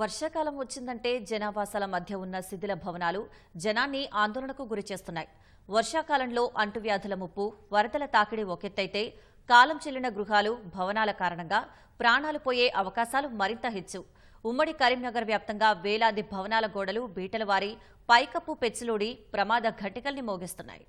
వర్షాకాలం వచ్చిందంటే జనావాసాల మధ్య ఉన్న శిథిల భవనాలు జనాన్ని ఆందోళనకు గురిచేస్తున్నాయి వర్షాకాలంలో అంటువ్యాధుల ముప్పు వరదల తాకిడి ఒకెత్తైతే కాలం చెల్లిన గృహాలు భవనాల కారణంగా ప్రాణాలు పోయే అవకాశాలు మరింత హెచ్చు. ఉమ్మడి కరీంనగర్ వ్యాప్తంగా వేలాది భవనాల గోడలు బీటలవారి పైకప్పు పెచ్చులూడి ప్రమాద ఘటికల్ని మోగిస్తున్నాయి.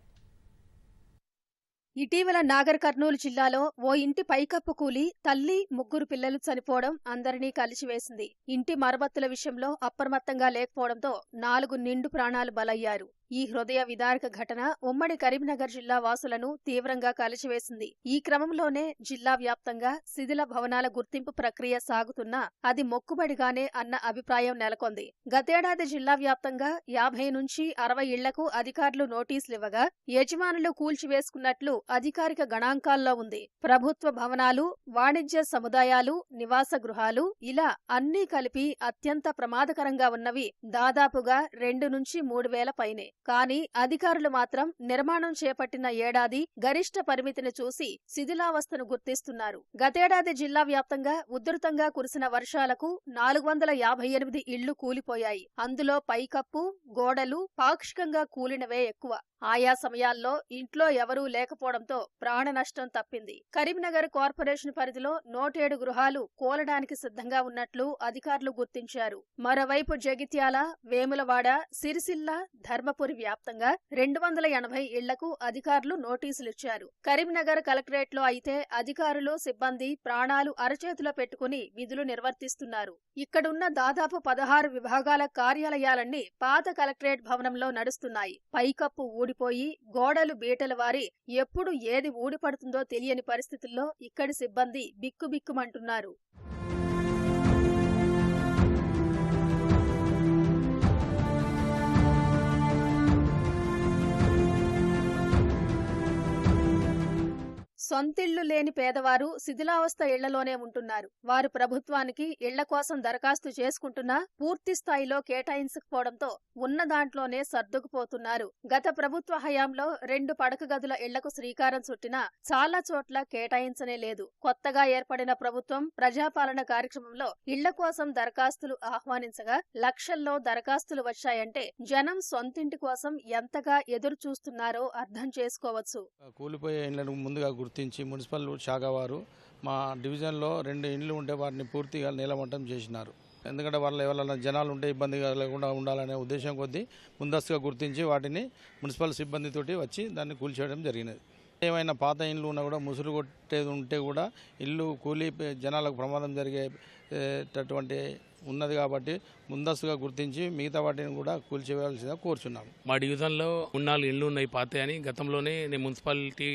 ఇటీవల నాగర్ కర్నూలు జిల్లాలో ఓ ఇంటి పైకప్పు కూలి తల్లి ముగ్గురు పిల్లలు చనిపోవడం అందరినీ కలిచివేసింది ఇంటి మరమ్మతుల విషయంలో అప్రమత్తంగా లేకపోవడంతో నాలుగు నిండు ప్రాణాలు బలయ్యారు. ఈ హృదయ విదారక ఘటన ఉమ్మడి కరీంనగర్ జిల్లా వాసులను తీవ్రంగా కలిచివేసింది ఈ క్రమంలోనే జిల్లా వ్యాప్తంగా శిథిల భవనాల గుర్తింపు ప్రక్రియ సాగుతున్నా అది మొక్కుబడిగానే అన్న అభిప్రాయం నెలకొంది. గతేడాది జిల్లా వ్యాప్తంగా యాభై నుంచి అరవై ఇళ్ళకు అధికారులు నోటీసులివ్వగా యజమానులు కూల్చివేసుకున్నట్లు అధికారిక గణాంకాల్లో ఉంది. ప్రభుత్వ భవనాలు వాణిజ్య సముదాయాలు నివాస గృహాలు ఇలా అన్నీ కలిపి అత్యంత ప్రమాదకరంగా ఉన్నవి దాదాపుగా రెండు నుంచి మూడు వేల పైనే. కానీ అధికారులు మాత్రం నిర్మాణం చేపట్టిన ఏడాది గరిష్ట పరిమితిని చూసి శిథిలావస్థను గుర్తిస్తున్నారు. గతేడాది జిల్లా వ్యాప్తంగా ఉధృతంగా కురిసిన వర్షాలకు నాలుగు వందల యాభై ఎనిమిది ఇళ్ళు కూలిపోయాయి. అందులో పైకప్పు గోడలు పాక్షికంగా కూలినవే ఎక్కువ. ఆయా సమయాల్లో ఇంట్లో ఎవరూ లేకపోవడంతో ప్రాణ నష్టం తప్పింది. కరీంనగర్ కార్పొరేషన్ పరిధిలో నూటేడు గృహాలు కూలడానికి సిద్ధంగా ఉన్నట్లు అధికారులు గుర్తించారు. మరోవైపు జగిత్యాల వేములవాడ సిరిసిల్ల ధర్మపురి వ్యాప్తంగా రెండు వందల ఎనభై ఇళ్ళకు అధికారులు నోటీసులిచ్చారు. కరీంనగర్ కలెక్టరేట్లో అయితే అధికారులు సిబ్బంది ప్రాణాలు అరచేతిలో పెట్టుకుని విధులు నిర్వర్తిస్తున్నారు. ఇక్కడున్న దాదాపు పదహారు విభాగాల కార్యాలయాలన్నీ పాత కలెక్టరేట్ భవనంలో నడుస్తున్నాయి. పైకప్పు ఊడిపోయి గోడలు బీటల వారి ఎప్పుడు ఏది ఊడిపడుతుందో తెలియని పరిస్థితుల్లో ఇక్కడి సిబ్బంది బిక్కుబిక్కుమంటున్నారు. సొంతిళ్ళు లేని పేదవారు శిథిలావస్థ ఇళ్ళలోనే ఉంటున్నారు. వారు ప్రభుత్వానికి ఇళ్ళ కోసం దరఖాస్తు చేసుకుంటున్నా పూర్తి స్థాయిలో కేటాయించకపోవడంతో ఉన్న దాంట్లోనే సర్దుకుపోతున్నారు. గత ప్రభుత్వ హయాంలో రెండు పడక గదుల ఇళ్ళకు శ్రీకారం చుట్టినా చాలా చోట్ల కేటాయించనే లేదు. కొత్తగా ఏర్పడిన ప్రభుత్వం ప్రజాపాలన కార్యక్రమంలో ఇళ్ళ కోసం దరఖాస్తులు ఆహ్వానించగా లక్షల్లో దరఖాస్తులు వచ్చాయంటే జనం సొంతింటి కోసం ఎంతగా ఎదురు చూస్తున్నారో అర్థం చేసుకోవచ్చు. కూలిపోయే ఇళ్ళను ముందుగా గుర్తించి మున్సిపల్ శాఖ వారు మా డివిజన్లో రెండు ఇండ్లు ఉంటే వాటిని పూర్తిగా నీలమట్టం చేసినారు. ఎందుకంటే వాళ్ళు ఎవరైనా జనాలు ఉంటే ఇబ్బంది లేకుండా ఉండాలనే ఉద్దేశం కొద్దీ ముందస్తుగా గుర్తించి వాటిని మున్సిపల్ సిబ్బందితోటి వచ్చి దాన్ని కూల్చేయడం జరిగినది. ఏమైనా పాత ఇండ్లు ఉన్నా కూడా ముసురు కొట్టేది ఉంటే కూడా ఇల్లు కూలి జనాలకు ప్రమాదం జరిగేటటువంటి ఉన్నది కాబట్టి ముందస్తుగా గుర్తించి మిగతా వాటిని కూడా కూల్చివేయాల్సిందిగా కోరుచున్నాం మా డివిజన్లో ఉన్నాళ్ళు ఇళ్ళు ఉన్నాయి పాత అని గతంలోనే నేను మున్సిపాలిటీ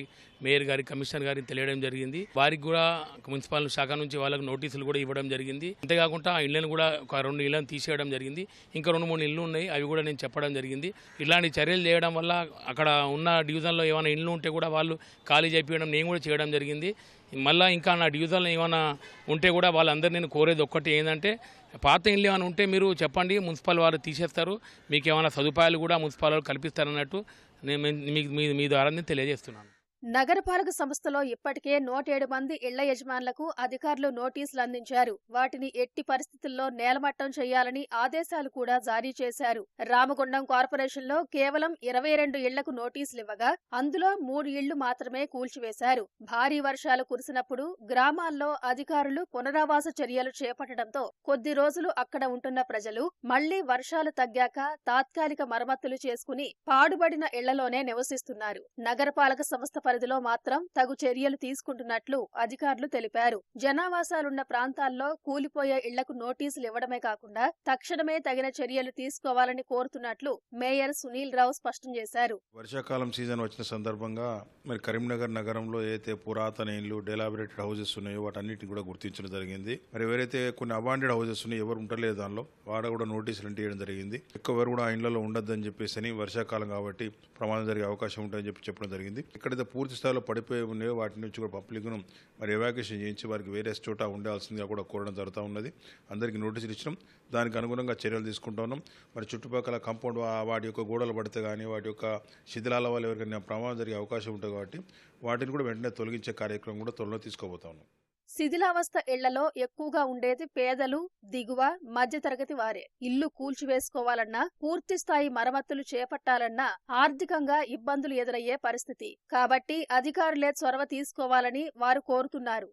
మేయర్ గారి కమిషనర్ గారికి తెలియడం జరిగింది. వారికి కూడా మున్సిపల్ శాఖ నుంచి వాళ్ళకి నోటీసులు కూడా ఇవ్వడం జరిగింది. అంతేకాకుండా ఆ ఇళ్ళను కూడా ఒక రెండు ఇళ్ళను తీసేయడం జరిగింది. ఇంకా రెండు మూడు ఇళ్ళు ఉన్నాయి అవి కూడా నేను చెప్పడం జరిగింది. ఇలాంటి చర్యలు చేయడం వల్ల అక్కడ ఉన్న డివిజన్లో ఏమైనా ఇళ్ళు ఉంటే కూడా వాళ్ళు ఖాళీ చేపించడం నేను కూడా చేయడం జరిగింది. మళ్ళీ ఇంకా నా డివిజన్లో ఏమైనా ఉంటే కూడా వాళ్ళందరూ నేను కోరేది ఒక్కటి ఏంటంటే పాత ఇల్లు ఏమైనా ఉంటే మీరు చెప్పండి మున్సిపల్ వారు తీసేస్తారు. మీకు ఏమైనా సదుపాయాలు కూడా మున్సిపల్ వాళ్ళు కల్పిస్తారన్నట్టు నేను మీకు మీ మీ ద్వారా తెలియజేస్తున్నాను. నగరపాలక సంస్థలో ఇప్పటికే నూటేడు మంది ఇళ్ళ యజమానులకు అధికారులు నోటీసులు అందించారు. వాటిని ఎట్టి పరిస్థితుల్లో నేలమట్టం చేయాలని ఆదేశాలు కూడా జారీ చేశారు. రామగుండం కార్పొరేషన్లో కేవలం ఇరవై రెండు ఇళ్ళకు నోటీసులు ఇవ్వగా అందులో మూడు ఇళ్ళు మాత్రమే కూల్చివేశారు. భారీ వర్షాలు కురిసినప్పుడు గ్రామాల్లో అధికారులు పునరావాస చర్యలు చేపట్టడంతో కొద్ది రోజులు అక్కడ ఉంటున్న ప్రజలు మళ్ళీ వర్షాలు తగ్గాక తాత్కాలిక మరమ్మతులు చేసుకుని పాడుబడిన ఇళ్ళలోనే నివసిస్తున్నారు. నగరపాలక సంస్థ పరిధిలో మాత్రం తగు చర్యలు తీసుకుంటున్నట్లు అధికారులు తెలిపారు. జనావాసాలున్న ప్రాంతాల్లో కూలిపోయే ఇళ్ళకు నోటీసులు ఇవ్వడమే కాకుండా తక్షణమే తగిన చర్యలు తీసుకోవాలని కోరుతున్నట్లు మేయర్ సునీల్ రావు స్పష్టం చేశారు. వర్షాకాలం సీజన్ వచ్చిన సందర్భంగా మరి కరీంనగర్ నగరంలో ఏదైతే పురాతన ఇల్లు డెలాబరేటెడ్ హౌసెస్ ఉన్నాయో వాటన్నిటిని కూడా గుర్తించడం జరిగింది. మరి ఎవరైతే కొన్ని అబాండెడ్ హౌసెస్ ఉన్నాయో ఎవరు ఉండలేదు దానిలో వాడ కూడా నోటీసులు అంటే ఇవ్వడం జరిగింది. ఎక్కువ ఎవరు కూడా ఆ ఇళ్ళలో ఉండొద్దని చెప్పేసి అని వర్షాకాలం కాబట్టి ప్రమాదం జరిగే అవకాశం ఉంటుందని చెప్పి చెప్పడం జరిగింది. ఇక్కడైతే పూర్తి స్థాయిలో పడిపోయి ఉన్నాయో వాటి నుంచి కూడా పబ్లిక్ను మరి ఎవాక్యుయేషన్ చేయించి వారికి వేరే చోట ఉండాల్సిందిగా కూడా కోరడం జరుగుతూ ఉన్నది. అందరికీ నోటీసులు ఇచ్చడం దానికి అనుగుణంగా చర్యలు తీసుకుంటా ఉన్నాం. మరి చుట్టుపక్కల కాంపౌండ్ వాటి యొక్క గోడలు పడితే కానీ వాటి యొక్క శిథిలాల వల్ల ఎవరికైనా ప్రమాదం జరిగే అవకాశం ఉంటుంది కాబట్టి వాటిని కూడా వెంటనే తొలగించే కార్యక్రమం కూడా త్వరలో తీసుకోబోతా ఉన్నాం. శిథిలావస్థ ఇళ్ళలో ఎక్కువగా ఉండేది పేదలు దిగువ మధ్యతరగతి వారే. ఇల్లు కూల్చివేసుకోవాలన్నా పూర్తి స్థాయి మరమ్మతులు చేపట్టాలన్నా ఆర్థికంగా ఇబ్బందులు ఎదురయ్యే పరిస్థితి. కాబట్టి అధికారులే చొరవ తీసుకోవాలని వారు కోరుతున్నారు.